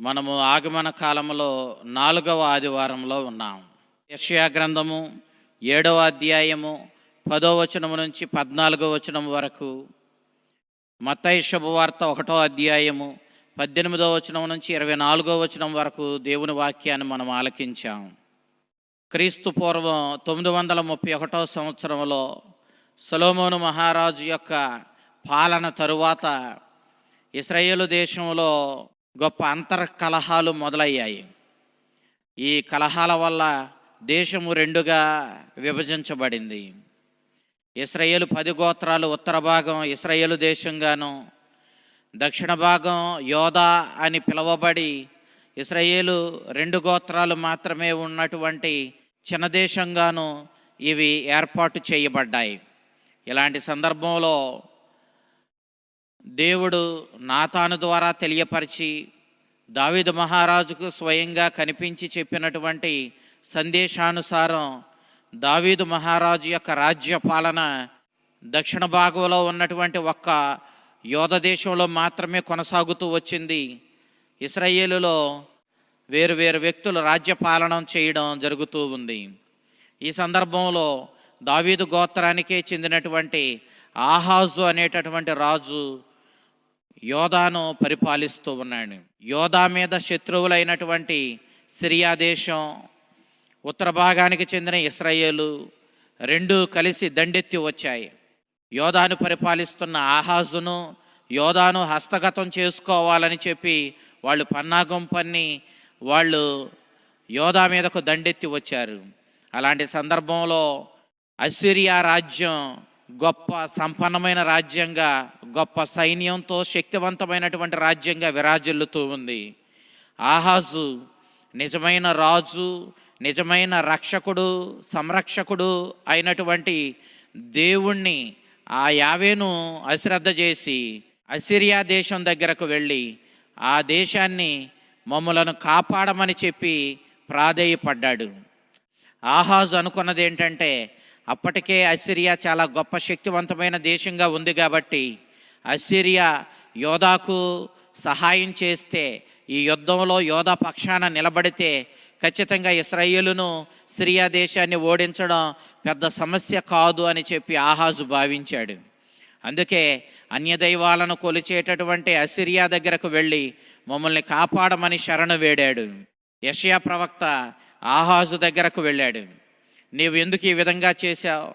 మనము ఆగమన కాలంలో నాలుగవ ఆదివారంలో ఉన్నాం. యషయా గ్రంథము ఏడవ అధ్యాయము పదో వచనము నుంచి పద్నాలుగో వచనం వరకు మత్తయి శుభవార్త ఒకటో అధ్యాయము పద్దెనిమిదో వచనం నుంచి ఇరవై నాలుగో వచనం వరకు దేవుని వాక్యాన్ని మనం ఆలకించాం. క్రీస్తు పూర్వం తొమ్మిది వందల ముప్పై ఒకటో సంవత్సరంలో సొలోమోను మహారాజు యొక్క పాలన తరువాత ఇస్రాయేలు దేశంలో గొప్ప అంతర్ కలహాలు మొదలయ్యాయి. ఈ కలహాల వల్ల దేశము రెండుగా విభజించబడింది. ఇస్రాయేలు పది గోత్రాలు ఉత్తర భాగం ఇస్రాయేలు దేశంగాను దక్షిణ భాగం యోధా అని పిలువబడి ఇస్రాయేలు రెండు గోత్రాలు మాత్రమే ఉన్నటువంటి చిన్న దేశంగాను ఇవి ఏర్పాటు చేయబడ్డాయి. ఇలాంటి సందర్భంలో దేవుడు నాతాను ద్వారా తెలియపరిచి దావిద మహారాజుకు స్వయంగా కనిపించి చెప్పినటువంటి సందేశానుసారం దావీదు మహారాజు యొక్క రాజ్య పాలన దక్షిణ భాగంలో ఉన్నటువంటి ఒక్క యోధ దేశంలో మాత్రమే కొనసాగుతూ వచ్చింది. ఇస్రాయేలులో వేరు వేరు వ్యక్తులు రాజ్య పాలన చేయడం జరుగుతూ ఉంది. ఈ సందర్భంలో దావీదు గోత్రానికే చెందినటువంటి ఆహాజు అనేటటువంటి రాజు యోధాను పరిపాలిస్తూ ఉన్నాడు. యోధా మీద శత్రువులైనటువంటి సిరియా దేశం ఉత్తర భాగానికి చెందిన ఇస్రాయేలు రెండు కలిసి దండెత్తి వచ్చాయి. యోధాను పరిపాలిస్తున్న ఆహాజును యోధాను హస్తగతం చేసుకోవాలని చెప్పి వాళ్ళు పన్నాగం పన్ని వాళ్ళు యోధా మీదకు దండెత్తి వచ్చారు. అలాంటి సందర్భంలో అసిరియా రాజ్యం గొప్ప సంపన్నమైన రాజ్యంగా గొప్ప సైన్యంతో శక్తివంతమైనటువంటి రాజ్యంగా విరాజిల్లుతూ ఉంది. ఆహాజు నిజమైన రాజు నిజమైన రక్షకుడు సంరక్షకుడు అయినటువంటి దేవుణ్ణి ఆ యావేను అశ్రద్ధ చేసి అసిరియా దేశం దగ్గరకు వెళ్ళి ఆ దేశాన్ని మమ్మలను కాపాడమని చెప్పి ప్రాధేయపడ్డాడు. ఆహాజు అనుకున్నది ఏంటంటే అప్పటికే అసిరియా చాలా గొప్ప శక్తివంతమైన దేశంగా ఉంది కాబట్టి అసిరియా యోధాకు సహాయం చేస్తే ఈ యుద్ధంలో యోధా పక్షాన నిలబడితే ఖచ్చితంగా ఇస్రాయేలును సిరియా దేశాన్ని ఓడించడం పెద్ద సమస్య కాదు అని చెప్పి ఆహాజు భావించాడు. అందుకే అన్యదైవాలను కొలిచేటటువంటి అసిరియా దగ్గరకు వెళ్ళి మమ్మల్ని కాపాడమని శరణు వేడాడు. యషయా ప్రవక్త ఆహాజు దగ్గరకు వెళ్ళాడు. నీవు ఎందుకు ఈ విధంగా చేశావు?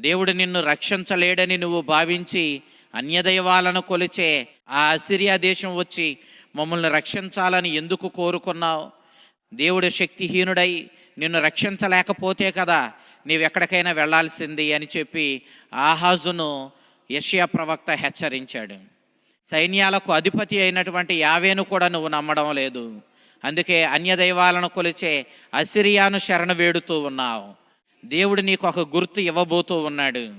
దేవుడు నిన్ను రక్షించలేడని నువ్వు భావించి అన్యదైవాలను కొలిచే ఆ అసిరియా దేశం వచ్చి మమ్మల్ని రక్షించాలని ఎందుకు కోరుకున్నావు? దేవుడు శక్తిహీనుడై నిన్ను రక్షించలేకపోతే కదా నీవెక్కడికైనా వెళ్ళాల్సింది అని చెప్పి ఆహాజును యషియా ప్రవక్త హెచ్చరించాడు. సైన్యాలకు అధిపతి అయినటువంటి యావేను కూడా నువ్వు నమ్మడం లేదు. అందుకే అన్యదైవాలను కొలిచే అసిరియాను శరణ వేడుతూ ఉన్నావు. దేవుడు నీకు ఒక గుర్తు ఇవ్వబోతూ ఉన్నాడు.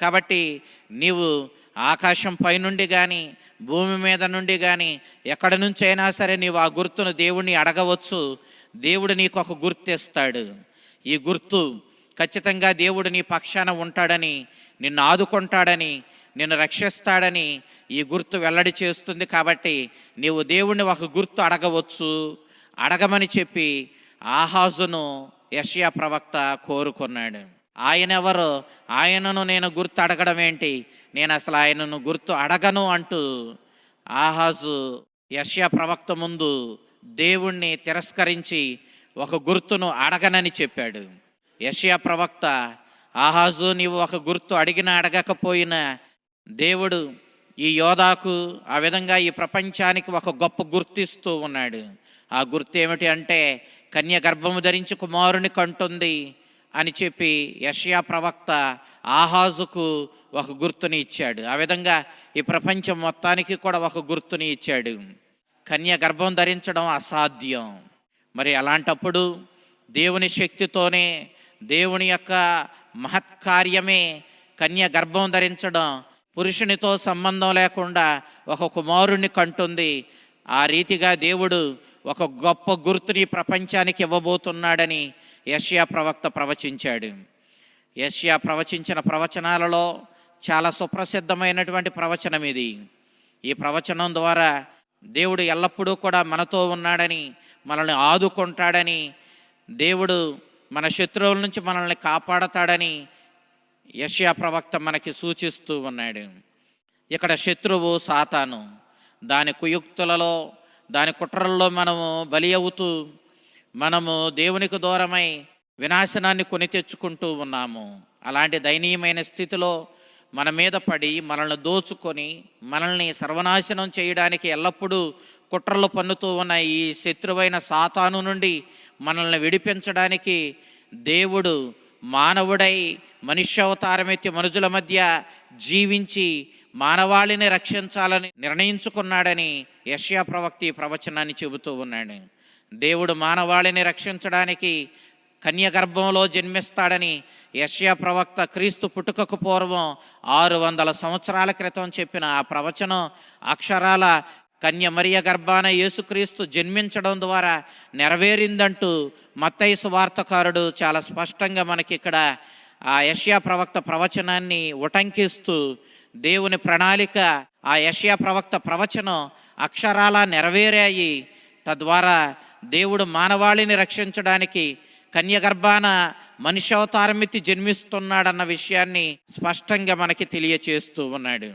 కాబట్టి నీవు ఆకాశం పైనుండి కానీ భూమి మీద నుండి కానీ ఎక్కడి నుంచైనా సరే నీవు ఆ గుర్తును దేవుణ్ణి అడగవచ్చు. దేవుడు నీకు ఒక గుర్తిస్తాడు ఈ గుర్తు ఖచ్చితంగా దేవుడు నీ పక్షాన ఉంటాడని నిన్ను ఆదుకుంటాడని నిన్ను రక్షిస్తాడని ఈ గుర్తు వెల్లడి చేస్తుంది కాబట్టి నీవు దేవుణ్ణి ఒక గుర్తు అడగవచ్చు. అడగమని చెప్పి ఆహాజును యషియా ప్రవక్త కోరుకున్నాడు. ఆయన ఎవరు ఆయనను నేను గుర్తు అడగడం ఏంటి? నేను అసలు ఆయనను గుర్తు అడగను అంటూ ఆహాజు యషయా ప్రవక్త ముందు దేవుణ్ణి తిరస్కరించి ఒక గుర్తును అడగనని చెప్పాడు. యషయా ప్రవక్త ఆహాజు నీవు ఒక గుర్తు అడిగినా అడగకపోయినా దేవుడు ఈ యోధాకు ఆ విధంగా ఈ ప్రపంచానికి ఒక గొప్ప గుర్తిస్తూ ఉన్నాడు. ఆ గుర్తు ఏమిటి అంటే కన్య గర్భము ధరించి కుమారుని కంటుంది. అని చెప్పి యషయా ప్రవక్త ఆహాజుకు ఒక గుర్తుని ఇచ్చాడు. ఆ విధంగా ఈ ప్రపంచం మొత్తానికి కూడా ఒక గుర్తుని ఇచ్చాడు. కన్య గర్భం ధరించడం అసాధ్యం. మరి అలాంటప్పుడు దేవుని శక్తితోనే దేవుని యొక్క మహత్కార్యమే కన్య గర్భం ధరించడం పురుషునితో సంబంధం లేకుండా ఒక కుమారుణ్ణి కంటుంది. ఆ రీతిగా దేవుడు ఒక గొప్ప గుర్తుని ప్రపంచానికి ఇవ్వబోతున్నాడని యష్యా ప్రవక్త ప్రవచించాడు. యష్యా ప్రవచించిన ప్రవచనాలలో చాలా సుప్రసిద్ధమైనటువంటి ప్రవచనం ఇది. ఈ ప్రవచనం ద్వారా దేవుడు ఎల్లప్పుడూ కూడా మనతో ఉన్నాడని మనల్ని ఆదుకుంటాడని దేవుడు మన శత్రువుల నుంచి మనల్ని కాపాడతాడని యష్యా ప్రవక్త మనకి సూచిస్తూ ఉన్నాడు. ఇక్కడ శత్రువు సాతాను. దాని కుయుక్తులలో దాని కుట్రల్లో మనము బలి అవుతూ మనము దేవునికి దూరమై వినాశనాన్ని కొని తెచ్చుకుంటూ ఉన్నాము. అలాంటి దయనీయమైన స్థితిలో మన మీద పడి మనల్ని దోచుకొని మనల్ని సర్వనాశనం చేయడానికి ఎల్లప్పుడూ కుట్రలు పన్నుతూ ఉన్న ఈ శత్రువైన సాతాను నుండి మనల్ని విడిపించడానికి దేవుడు మానవుడై మనుష్యావతారమెత్తి మనుజుల మధ్య జీవించి మానవాళిని రక్షించాలని నిర్ణయించుకున్నాడని యష్యా ప్రవక్తి ప్రవచనాన్ని చెబుతూ ఉన్నాడు. దేవుడు మానవాళిని రక్షించడానికి కన్యగర్భంలో జన్మిస్తాడని యష్యా ప్రవక్త క్రీస్తు పుట్టుకకు పూర్వం ఆరు వందల సంవత్సరాల క్రితం చెప్పిన ఆ ప్రవచనం అక్షరాల కన్య మరియ గర్భాన యేసుక్రీస్తు జన్మించడం ద్వారా నెరవేరిందంటూ మత్తైసు వార్తకారుడు చాలా స్పష్టంగా మనకి ఇక్కడ ఆ యష్యా ప్రవక్త ప్రవచనాన్ని ఉటంకిస్తూ దేవుని ప్రణాళిక ఆ యష్యా ప్రవక్త ప్రవచనం అక్షరాల నెరవేరాయి. తద్వారా దేవుడు మానవాళిని రక్షించడానికి కన్యగర్భాన మనిషవతారమితి జన్మిస్తున్నాడన్న విషయాన్ని స్పష్టంగా మనకి తెలియచేస్తూ ఉన్నాడు.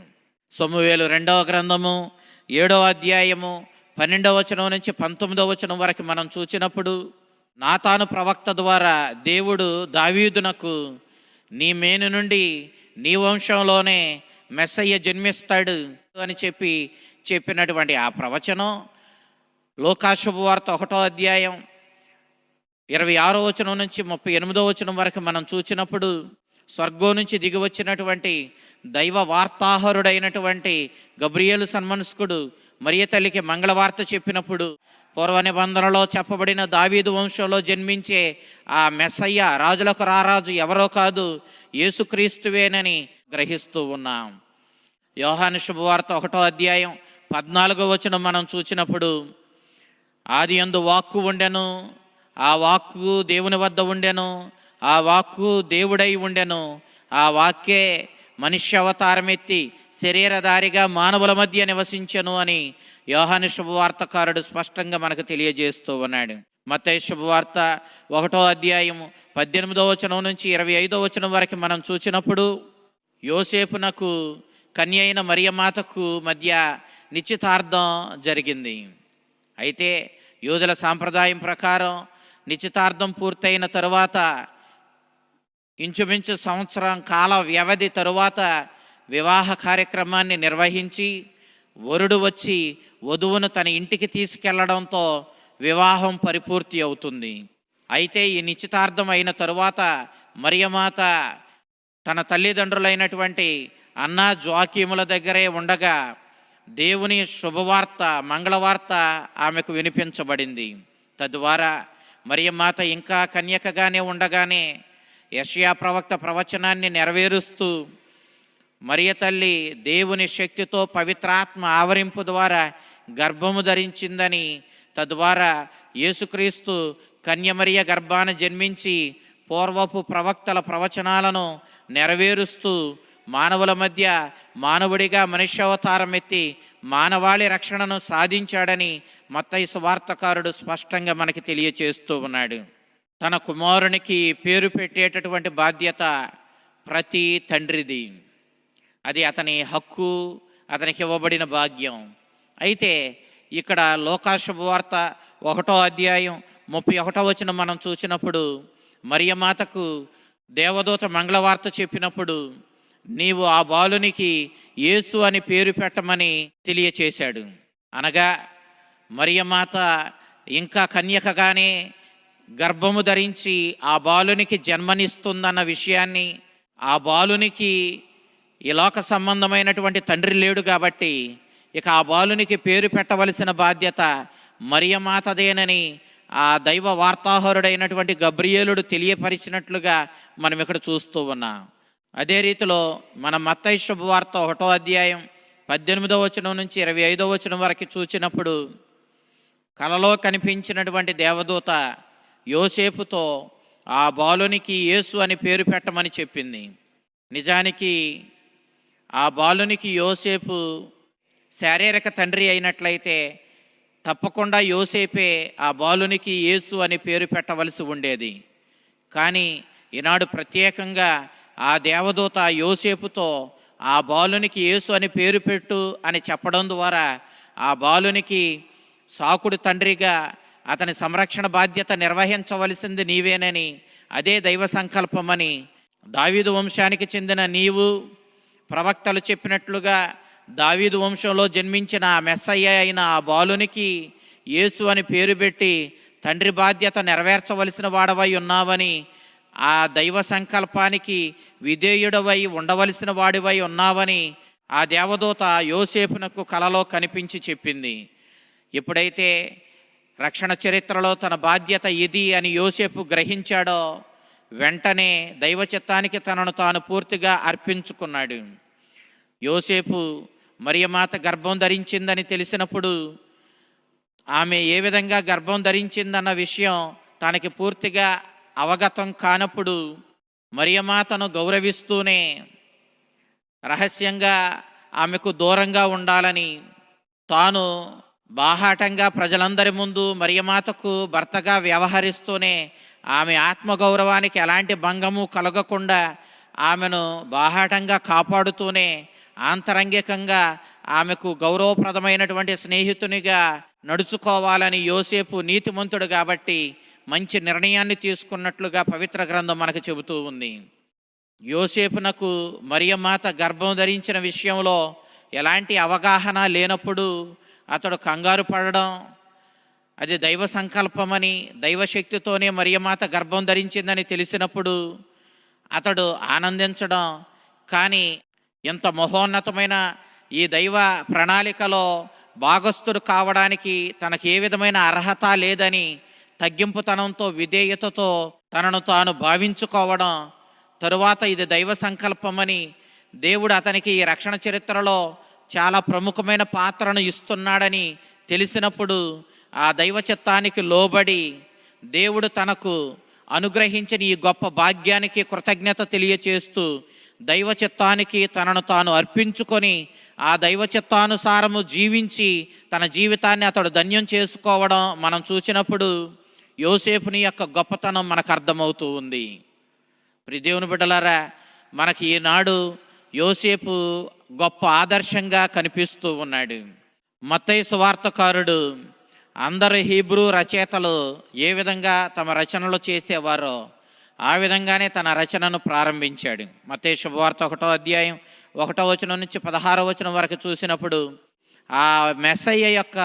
సొమ్మువేలు రెండవ గ్రంథము ఏడవ అధ్యాయము పన్నెండవ వచనం నుంచి పంతొమ్మిదవ వచనం వరకు మనం చూచినప్పుడు నాతాను ప్రవక్త ద్వారా దేవుడు దావీదునకు నీ మేను నుండి నీ వంశంలోనే మెస్సయ్య జన్మిస్తాడు అని చెప్పి చెప్పినటువంటి ఆ ప్రవచనం లోకాశుభవార్త ఒకటో అధ్యాయం ఇరవై ఆరో వచనం నుంచి ముప్పై ఎనిమిదో వచనం వరకు మనం చూచినప్పుడు స్వర్గం నుంచి దిగి వచ్చినటువంటి దైవ వార్తాహరుడైనటువంటి గబ్రియేలు సన్మనస్కుడు మరియ తల్లికి మంగళవార్త చెప్పినప్పుడు పూర్వ నిబంధనలో చెప్పబడిన దావీదు వంశంలో జన్మించే ఆ మెస్సయ్య రాజులకు రారాజు ఎవరో కాదు యేసుక్రీస్తువేనని గ్రహిస్తూ ఉన్నాం. యోహాను శుభవార్త ఒకటో అధ్యాయం పద్నాలుగో వచనం మనం చూచినప్పుడు ఆది ఎందు వాక్కు ఉండెను ఆ వాక్కు దేవుని వద్ద ఉండెను ఆ వాక్కు దేవుడై ఉండెను ఆ వాక్యే మనుష్య అవతారమెత్తి శరీరధారిగా మానవుల మధ్య నివసించెను అని యోహాని శుభవార్తకారుడు స్పష్టంగా మనకు తెలియజేస్తూ ఉన్నాడు. మత శుభవార్త ఒకటో అధ్యాయము పద్దెనిమిదో వచనం నుంచి ఇరవై ఐదో వచనం వరకు మనం చూచినప్పుడు యోసేపునకు కన్య అయిన మరియమాతకు మధ్య నిశ్చితార్థం జరిగింది. అయితే యూదుల సాంప్రదాయం ప్రకారం నిశ్చితార్థం పూర్తయిన తరువాత ఇంచుమించు సంవత్సరం కాల వ్యవధి తరువాత వివాహ కార్యక్రమాన్ని నిర్వహించి వరుడు వచ్చి వధువును తన ఇంటికి తీసుకెళ్ళడంతో వివాహం పరిపూర్తి అవుతుంది. అయితే ఈ నిశ్చితార్థం అయిన తరువాత మరియమాత తన తల్లిదండ్రులైనటువంటి అన్నా జ్వాకీముల దగ్గరే ఉండగా దేవుని శుభవార్త మంగళవార్త ఆమెకు వినిపించబడింది. తద్వారా మరియమాత ఇంకా కన్యకగానే ఉండగానే యషయా ప్రవక్త ప్రవచనాన్ని నెరవేరుస్తూ మరియ తల్లి దేవుని శక్తితో పవిత్రాత్మ ఆవరింపు ద్వారా గర్భము ధరించిందని తద్వారా యేసుక్రీస్తు కన్యమరియ గర్భాన జన్మించి పూర్వపు ప్రవక్తల ప్రవచనాలను నెరవేరుస్తూ మానవుల మధ్య మానవుడిగా మనుష్యావతారం ఎత్తి మానవాళి రక్షణను సాధించాడని మత్తయి వార్తకారుడు స్పష్టంగా మనకి తెలియచేస్తూ ఉన్నాడు. తన కుమారునికి పేరు పెట్టేటటువంటి బాధ్యత ప్రతి తండ్రిది. అది అతని హక్కు అతనికి ఇవ్వబడిన భాగ్యం. అయితే ఇక్కడ లోకాశుభవార్త ఒకటో అధ్యాయం ముప్పై ఒకటో వచ్చిన మనం చూసినప్పుడు మరియమాతకు దేవదూత మంగళవార్త చెప్పినప్పుడు నీవు ఆ బాలునికి యేసు అని పేరు పెట్టమని తెలియచేశాడు. అనగా మరియమాత ఇంకా కన్యకగానే గర్భము ధరించి ఆ బాలునికి జన్మనిస్తుందన్న విషయాన్ని ఆ బాలునికి ఈ లోక సంబంధమైనటువంటి తండ్రి లేడు కాబట్టి ఇక ఆ బాలునికి పేరు పెట్టవలసిన బాధ్యత మరియమాతదేనని ఆ దైవ వార్తాహరుడైనటువంటి గబ్రియేలుడు తెలియపరిచినట్లుగా మనం ఇక్కడ చూస్తూ ఉన్నాం. అదే రీతిలో మన మత్తయి శుభవార్త ఒకటో అధ్యాయం పద్దెనిమిదో వచనం నుంచి ఇరవై ఐదో వచనం వరకు చూచినప్పుడు కలలో కనిపించినటువంటి దేవదూత యోసేపుతో ఆ బాలునికి యేసు అని పేరు పెట్టమని చెప్పింది. నిజానికి ఆ బాలునికి యోసేపు శారీరక తండ్రి అయినట్లయితే తప్పకుండా యోసేపే ఆ బాలునికి యేసు అని పేరు పెట్టవలసి ఉండేది. కానీ ఈనాడు ప్రత్యేకంగా ఆ దేవదూత యోసేపుతో ఆ బాలునికి యేసు అని పేరు పెట్టు అని చెప్పడం ద్వారా ఆ బాలునికి సాకుడు తండ్రిగా అతని సంరక్షణ బాధ్యత నిర్వహించవలసింది నీవేనని అదే దైవ సంకల్పమని దావీదు వంశానికి చెందిన నీవు ప్రవక్తలు చెప్పినట్లుగా దావీదు వంశంలో జన్మించిన మెస్సయ్య అయిన ఆ బాలునికి యేసు అని పేరు పెట్టి తండ్రి బాధ్యత నెరవేర్చవలసిన వాడవై ఉన్నావని ఆ దైవ సంకల్పానికి విధేయుడవై ఉండవలసిన వాడివై ఉన్నావని ఆ దేవదూత యోసేపునకు కలలో కనిపించి చెప్పింది. ఎప్పుడైతే రక్షణ చరిత్రలో తన బాధ్యత ఇది అని యోసేపు గ్రహించాడో వెంటనే దైవ చిత్తానికి తనను తాను పూర్తిగా అర్పించుకున్నాడు. యోసేపు మరియమాత గర్భం ధరించిందని తెలిసినప్పుడు ఆమె ఏ విధంగా గర్భం ధరించిందన్న విషయం తనకి పూర్తిగా అవగతం కానప్పుడు మరియమాతను గౌరవిస్తూనే రహస్యంగా ఆమెకు దూరంగా ఉండాలని తాను బాహాటంగా ప్రజలందరి ముందు మరియమాతకు భర్తగా వ్యవహరిస్తూనే ఆమె ఆత్మగౌరవానికి ఎలాంటి భంగము కలగకుండా ఆమెను బాహాటంగా కాపాడుతూనే ఆంతరంగికంగా ఆమెకు గౌరవప్రదమైనటువంటి స్నేహితునిగా నడుచుకోవాలని యోసేపు నీతిమంతుడు కాబట్టి మంచి నిర్ణయాన్ని తీసుకున్నట్లుగా పవిత్ర గ్రంథం మనకు చెబుతూ ఉంది. యోసేపునకు మరియమాత గర్భం ధరించిన విషయంలో ఎలాంటి అవగాహన లేనప్పుడు అతడు కంగారు పడడం అది దైవ సంకల్పమని దైవశక్తితోనే మరియమాత గర్భం ధరించిందని తెలిసినప్పుడు అతడు ఆనందించడం. కానీ ఎంత మహోన్నతమైన ఈ దైవ ప్రణాళికలో భాగస్థుడు కావడానికి తనకు ఏ విధమైన అర్హత లేదని తగ్గింపుతనంతో విధేయతతో తనను తాను భావించుకోవడం తరువాత ఇది దైవ సంకల్పమని దేవుడు అతనికి ఈ రక్షణ చరిత్రలో చాలా ప్రముఖమైన పాత్రను ఇస్తున్నాడని తెలిసినప్పుడు ఆ దైవ చిత్తానికి లోబడి దేవుడు తనకు అనుగ్రహించిన ఈ గొప్ప భాగ్యానికి కృతజ్ఞత తెలియచేస్తూ దైవ చిత్తానికి తనను తాను అర్పించుకొని ఆ దైవ చిత్తానుసారము జీవించి తన జీవితాన్ని అతడు ధన్యం చేసుకోవడం మనం చూసినప్పుడు యోసేపుని యొక్క గొప్పతనం మనకు అర్థమవుతూ ఉంది. ప్రి దేవుని బిడ్డలారా మనకి ఈనాడు యోసేపు గొప్ప ఆదర్శంగా కనిపిస్తూ ఉన్నాడు. మత్తయి సువార్తకారుడు అందరు హీబ్రూ రచయితలు ఏ విధంగా తమ రచనలు చేసేవారో ఆ విధంగానే తన రచనను ప్రారంభించాడు. మత్తయి శుభవార్త ఒకటో అధ్యాయం ఒకటో వచనం నుంచి పదహారో వచనం వరకు చూసినప్పుడు ఆ మెస్సయ్య యొక్క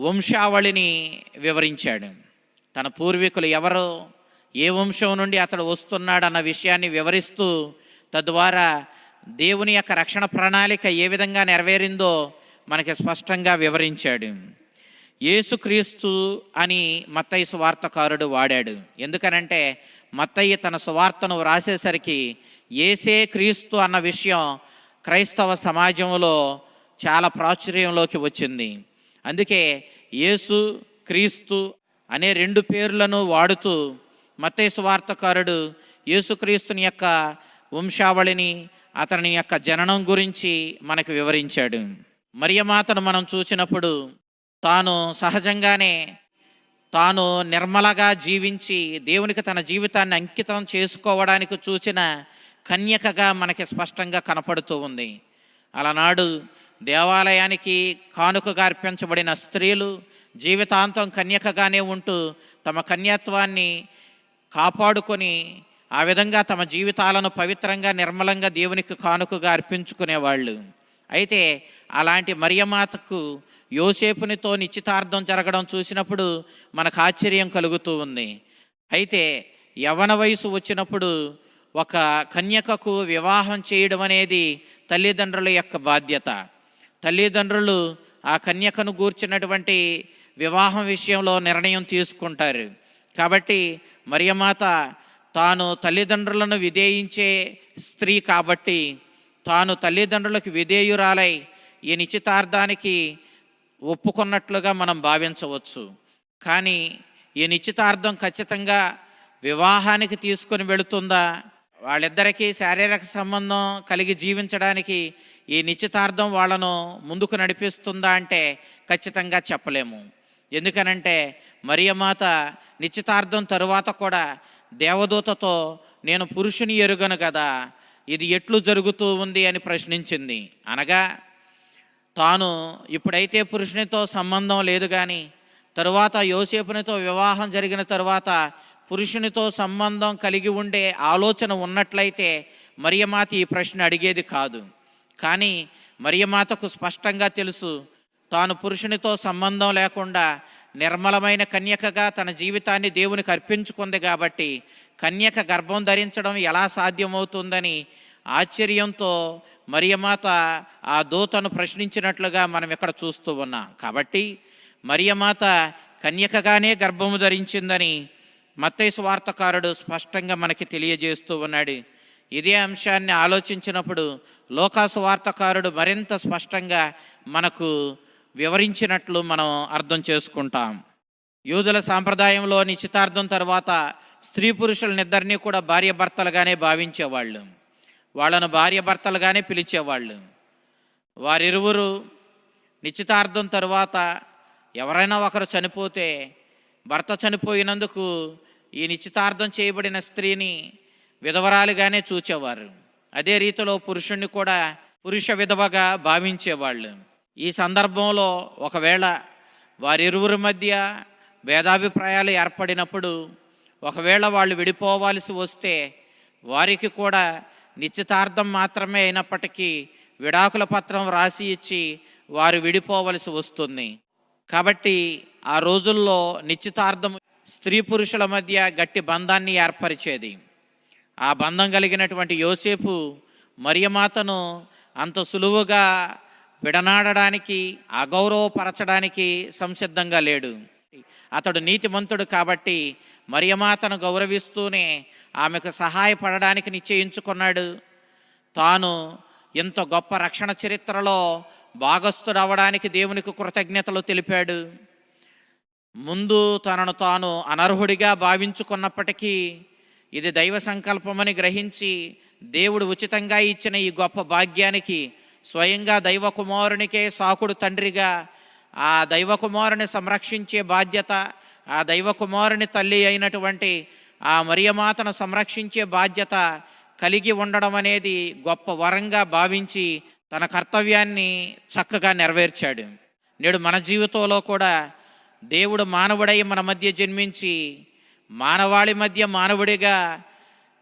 వంశావళిని వివరించాడు. తన పూర్వీకులు ఎవరు ఏ వంశం నుండి అతడు వస్తున్నాడన్న విషయాన్ని వివరిస్తూ తద్వారా దేవుని యొక్క రక్షణ ప్రణాళిక ఏ విధంగా నెరవేరిందో మనకి స్పష్టంగా వివరించాడు. యేసుక్రీస్తు అని మత్తయ్య సువార్తకారుడు వాడాడు. ఎందుకనంటే మత్తయ్య తన సువార్తను వ్రాసేసరికి ఏసే క్రీస్తు అన్న విషయం క్రైస్తవ సమాజంలో చాలా ప్రాచుర్యంలోకి వచ్చింది. అందుకే యేసు క్రీస్తు అనే రెండు పేర్లను వాడుతూ మతేసు వార్తకారుడు యేసుక్రీస్తుని యొక్క వంశావళిని అతని యొక్క జననం గురించి మనకు వివరించాడు. మరియమాతను మనం చూసినప్పుడు తాను సహజంగానే తాను నిర్మలగా జీవించి దేవునికి తన జీవితాన్ని అంకితం చేసుకోవడానికి చూసిన కన్యకగా మనకి స్పష్టంగా కనపడుతూ ఉంది. అలనాడు దేవాలయానికి కానుకగా అర్పించబడిన స్త్రీలు జీవితాంతం కన్యకగానే ఉంటూ తమ కన్యత్వాన్ని కాపాడుకొని ఆ విధంగా తమ జీవితాలను పవిత్రంగా నిర్మలంగా దేవునికి కానుకగా అర్పించుకునేవాళ్ళు. అయితే అలాంటి మరియమాతకు యోసేపునితో నిశ్చితార్థం జరగడం చూసినప్పుడు మనకు ఆశ్చర్యం కలుగుతూ ఉంది. అయితే యవన వయసు వచ్చినప్పుడు ఒక కన్యకకు వివాహం చేయడం అనేది తల్లిదండ్రుల యొక్క బాధ్యత. తల్లిదండ్రులు ఆ కన్యకను గూర్చినటువంటి వివాహం విషయంలో నిర్ణయం తీసుకుంటారు. కాబట్టి మరియమాత తాను తల్లిదండ్రులను విధేయించే స్త్రీ కాబట్టి తాను తల్లిదండ్రులకు విధేయురాలై ఈ నిశ్చితార్థానికి ఒప్పుకున్నట్లుగా మనం భావించవచ్చు. కానీ ఈ నిశ్చితార్థం ఖచ్చితంగా వివాహానికి తీసుకొని వెళుతుందా? వాళ్ళిద్దరికీ శారీరక సంబంధం కలిగి జీవించడానికి ఈ నిశ్చితార్థం వాళ్ళను ముందుకు నడిపిస్తుందా అంటే ఖచ్చితంగా చెప్పలేము. ఎందుకనంటే మరియమాత నిశ్చితార్థం తరువాత కూడా దేవదూతతో నేను పురుషుని ఎరుగను కదా ఇది ఎట్లు జరుగుతూ ఉంది అని ప్రశ్నించింది. అనగా తాను ఇప్పుడైతే పురుషునితో సంబంధం లేదు కానీ తరువాత యోసేపునితో వివాహం జరిగిన తరువాత పురుషునితో సంబంధం కలిగి ఉండే ఆలోచన ఉన్నట్లయితే మరియమాత ఈ ప్రశ్న అడిగేది కాదు. కానీ మరియమాతకు స్పష్టంగా తెలుసు తాను పురుషునితో సంబంధం లేకుండా నిర్మలమైన కన్యకగా తన జీవితాన్ని దేవునికి అర్పించుకుంది కాబట్టి కన్యక గర్భం ధరించడం ఎలా సాధ్యమవుతుందని ఆశ్చర్యంతో మరియమాత ఆ దూతను ప్రశ్నించినట్లుగా మనం ఇక్కడ చూస్తూ ఉన్నాం. కాబట్టి మరియమాత కన్యకగానే గర్భము ధరించిందని మత్తైసు వార్తకారుడు స్పష్టంగా మనకి తెలియజేస్తూ ఉన్నాడు. ఇదే అంశాన్ని ఆలోచించినప్పుడు లోకాసు వార్తకారుడు మరింత స్పష్టంగా మనకు వివరించినట్లు మనం అర్థం చేసుకుంటాం. యూదుల సాంప్రదాయంలో నిశ్చితార్థం తర్వాత స్త్రీ పురుషులనిద్దరినీ కూడా భార్య భర్తలుగానే భావించేవాళ్ళు. వాళ్ళను భార్య భర్తలుగానే పిలిచేవాళ్ళు. వారిరువురు నిశ్చితార్థం తరువాత ఎవరైనా ఒకరు చనిపోతే భర్త చనిపోయినందుకు ఈ నిశ్చితార్థం చేయబడిన స్త్రీని విధవరాలుగానే చూచేవారు. అదే రీతిలో పురుషుణ్ణి కూడా పురుష విధవగా భావించేవాళ్ళు. ఈ సందర్భంలో ఒకవేళ వారిరువురి మధ్య భేదాభిప్రాయాలు ఏర్పడినప్పుడు ఒకవేళ వాళ్ళు విడిపోవాల్సి వస్తే వారికి కూడా నిశ్చితార్థం మాత్రమే అయినప్పటికీ విడాకుల పత్రం రాసి ఇచ్చి వారు విడిపోవలసి వస్తుంది. కాబట్టి ఆ రోజుల్లో నిశ్చితార్థం స్త్రీ పురుషుల మధ్య గట్టి బంధాన్ని ఏర్పరిచేది. ఆ బంధం కలిగినటువంటి యోసేపు మరియమాతను అంత సులువుగా విడనాడడానికి అగౌరవపరచడానికి సంసిద్ధంగా లేడు. అతడు నీతిమంతుడు కాబట్టి మరియమాతను గౌరవిస్తూనే ఆమెకు సహాయపడడానికి నిశ్చయించుకున్నాడు. తాను ఇంత గొప్ప రక్షణ చరిత్రలో భాగస్థుడవడానికి దేవునికి కృతజ్ఞతలు తెలిపాడు. ముందు తనను తాను అనర్హుడిగా భావించుకున్నప్పటికీ ఇది దైవ సంకల్పమని గ్రహించి దేవుడు ఉచితంగా ఇచ్చిన ఈ గొప్ప భాగ్యానికి స్వయంగా దైవ కుమారునికే సాకుడు తండ్రిగా ఆ దైవ కుమారుని సంరక్షించే బాధ్యత ఆ దైవ కుమారుని తల్లి అయినటువంటి ఆ మరియమాతను సంరక్షించే బాధ్యత కలిగి ఉండడం అనేది గొప్ప వరంగా భావించి తన కర్తవ్యాన్ని చక్కగా నెరవేర్చాడు. నేడు మన జీవితంలో కూడా దేవుడు మానవుడై మన మధ్య జన్మించి మానవాళి మధ్య మానవుడిగా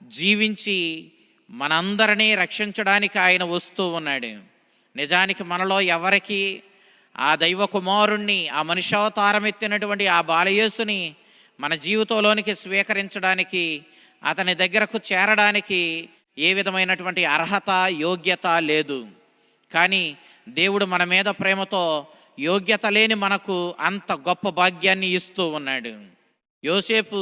జీవించి మనందరినీ రక్షించడానికి ఆయన వస్తూ ఉన్నాడు. నిజానికి మనలో ఎవరికి ఆ దైవ కుమారుణ్ణి ఆ మనుష్యావతారం ఎత్తినటువంటి ఆ బాలయేసుని మన జీవితంలోనికి స్వీకరించడానికి అతని దగ్గరకు చేరడానికి ఏ విధమైనటువంటి అర్హత యోగ్యత లేదు. కానీ దేవుడు మన మీద ప్రేమతో యోగ్యత లేని మనకు అంత గొప్ప భాగ్యాన్ని ఇస్తూ ఉన్నాడు. యోసేపు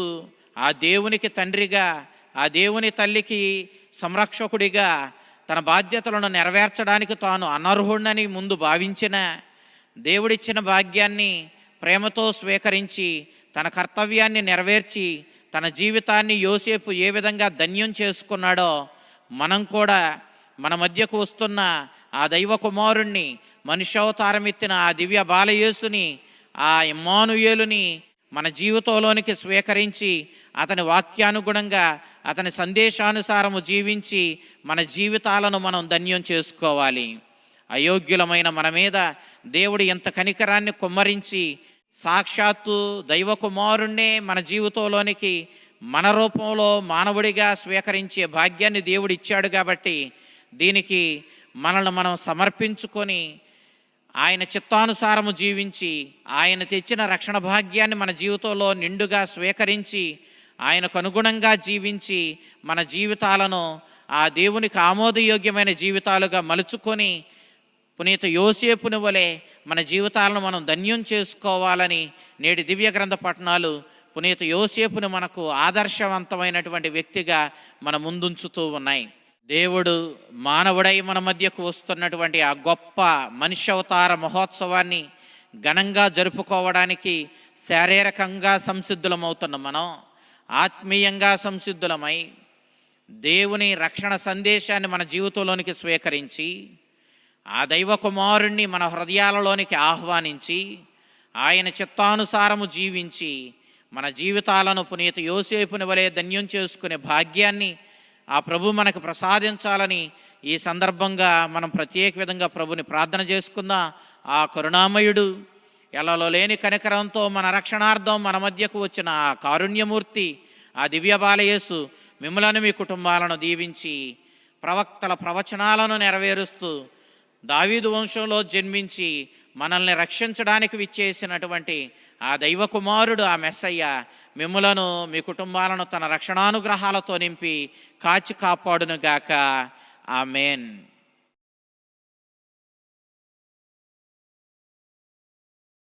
ఆ దేవునికి తండ్రిగా ఆ దేవుని తల్లికి సంరక్షకుడిగా తన బాధ్యతలను నెరవేర్చడానికి తాను అనర్హుడని ముందు భావించిన దేవుడిచ్చిన భాగ్యాన్ని ప్రేమతో స్వీకరించి తన కర్తవ్యాన్ని నెరవేర్చి తన జీవితాన్ని యోసేపు ఏ విధంగా ధన్యం చేసుకున్నాడో మనం కూడా మన మధ్యకు వస్తున్న ఆ దైవ కుమారుణ్ణి మనుష్యావతారం ఎత్తిన ఆ దివ్య బాలయేసుని ఆ ఇమ్మానుయేలుని మన జీవితంలోనికి స్వీకరించి అతని వాక్యానుగుణంగా అతని సందేశానుసారము జీవించి మన జీవితాలను మనం ధన్యం చేసుకోవాలి. అయోగ్యులమైన మన మీద దేవుడు ఎంత కనికరాన్ని కుమ్మరించి సాక్షాత్తు దైవ కుమారుణ్ణే మన జీవితంలోనికి మన రూపంలో మానవుడిగా స్వీకరించే భాగ్యాన్ని దేవుడు ఇచ్చాడు కాబట్టి దీనికి మనల్ని మనం సమర్పించుకొని ఆయన చిత్తానుసారము జీవించి ఆయన తెచ్చిన రక్షణ భాగ్యాన్ని మన జీవితంలో నిండుగా స్వీకరించి ఆయనకు అనుగుణంగా జీవించి మన జీవితాలను ఆ దేవునికి ఆమోదయోగ్యమైన జీవితాలుగా మలుచుకొని పునీత యోసేపుని వలె మన జీవితాలను మనం ధన్యం చేసుకోవాలని నేటి దివ్య గ్రంథ పట్టణాలు పునీత యోసేపుని మనకు ఆదర్శవంతమైనటువంటి వ్యక్తిగా మన ముందుంచుతూ ఉన్నాయి. దేవుడు మానవుడై మన మధ్యకు వస్తున్నటువంటి ఆ గొప్ప మనిషి అవతార మహోత్సవాన్ని ఘనంగా జరుపుకోవడానికి శారీరకంగా సంసిద్ధులమవుతున్న మనం ఆత్మీయంగా సంసిద్ధులమై దేవుని రక్షణ సందేశాన్ని మన జీవితంలోనికి స్వీకరించి ఆ దైవ కుమారుణ్ణి మన హృదయాలలోనికి ఆహ్వానించి ఆయన చిత్తానుసారము జీవించి మన జీవితాలను పునీత యోసేపుని వలె ధన్యం చేసుకునే భాగ్యాన్ని ఆ ప్రభు మనకు ప్రసాదించాలని ఈ సందర్భంగా మనం ప్రత్యేక విధంగా ప్రభుని ప్రార్థన చేసుకుందాం. ఆ కరుణామయుడు ఎలలో లేని కనికరంతో మన రక్షణార్థం మన మధ్యకు వచ్చిన ఆ కారుణ్యమూర్తి ఆ దివ్య బాలయేసు మిమ్మలను మీ కుటుంబాలను దీవించి ప్రవక్తల ప్రవచనాలను నెరవేరుస్తూ దావీదు వంశంలో జన్మించి మనల్ని రక్షించడానికి విచ్చేసినటువంటి ఆ దైవకుమారుడు ఆ మెస్సయ్య మిమ్మలను మీ కుటుంబాలను తన రక్షణానుగ్రహాలతో నింపి కాచి కాపాడునుగాక. ఆమెన్.